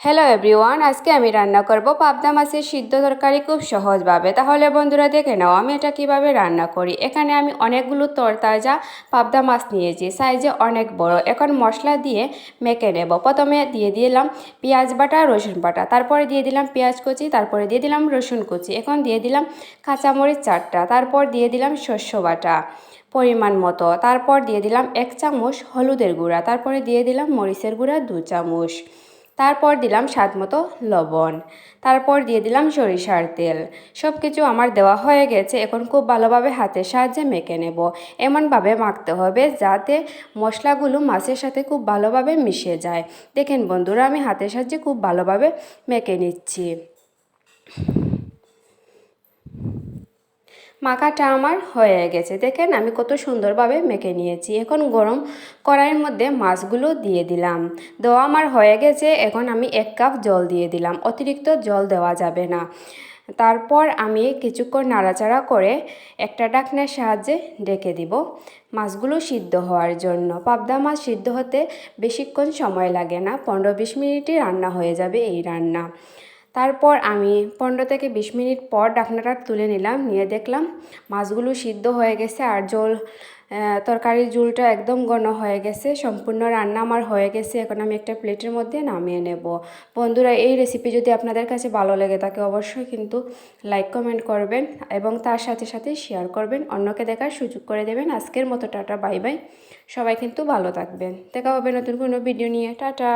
Hello everyone আজকে আমি রান্না করব পাবদা মাছের সিদ্ধ তরকারি খুব সহজভাবে তাহলে বন্ধুরা দেখে নাও, আমি এটা কীভাবে রান্না করি। এখানে আমি অনেকগুলো তরতাজা পাবদা মাছ নিয়েছি সাইজে অনেক বড়। এখন মশলা দিয়ে মেখে নেব। প্রথমে দিয়ে দিলাম পেঁয়াজ বাটা, রসুন বাটা। তারপরে দিয়ে দিলাম পেঁয়াজ কুচি, তারপরে দিয়ে দিলাম রসুন কুচি। এখন দিয়ে দিলাম কাঁচামরিচ চারটা। তারপর দিয়ে দিলাম শস্য বাটা পরিমাণ মতো। তারপর দিয়ে দিলাম এক চামচ হলুদের গুঁড়া। তারপরে দিয়ে দিলাম মরিচের গুঁড়া দু চামচ। তারপর দিলাম স্বাদ মতো লবণ, তারপর দিয়ে দিলাম সরিষার তেল। সব কিছু আমার দেওয়া হয়ে গেছে, এখন খুব ভালোভাবে হাতের সাহায্যে মেখে নেব। এমনভাবে মাখতে হবে যাতে মশলাগুলো মাছের সাথে খুব ভালোভাবে মিশে যায়। দেখেন বন্ধুরা, আমি হাতের সাহায্যে খুব ভালোভাবে মেখে নিচ্ছি। মাখাটা আমার হয়ে গেছে। দেখেন আমি কত সুন্দরভাবে মেখে নিয়েছি। এখন গরম কড়াইয়ের মধ্যে মাছগুলো দিয়ে দিলাম। দেওয়া আমার হয়ে গেছে। এখন আমি এক কাপ জল দিয়ে দিলাম। অতিরিক্ত জল দেওয়া যাবে না। তারপর আমি কিছুক্ষণ নাড়াচাড়া করে একটা ডাকনার সাহায্যে ডেকে দিব। মাছগুলো সিদ্ধ হওয়ার জন্য। পাবদা মাছ সিদ্ধ হতে বেশিক্ষণ সময় লাগে না। পনেরো বিশ মিনিটই রান্না হয়ে যাবে এই রান্না। তারপর আমি পনেরো থেকে বিশ মিনিট পর ডাকনাটা তুলে নিলাম, নিয়ে দেখলাম মাছগুলো সিদ্ধ হয়ে গেছে আর জল তরকারির ঝুলটা একদম ঘন হয়ে গেছে, সম্পূর্ণ রান্না আমার হয়ে গেছে, এখন আমি একটা প্লেটের মধ্যে নামিয়ে নেব। বন্ধুরা, এই রেসিপি যদি আপনাদের কাছে ভালো লেগে থাকে অবশ্যই কিন্তু লাইক কমেন্ট করবেন এবং তার সাথে সাথে শেয়ার করবেন, অন্যকে দেখার সুযোগ করে দেবেন। আজকের মতো টাটা বাই বাই সবাই কিন্তু ভালো থাকবেন। দেখা হবে নতুন কোনো ভিডিও নিয়ে। টাটা।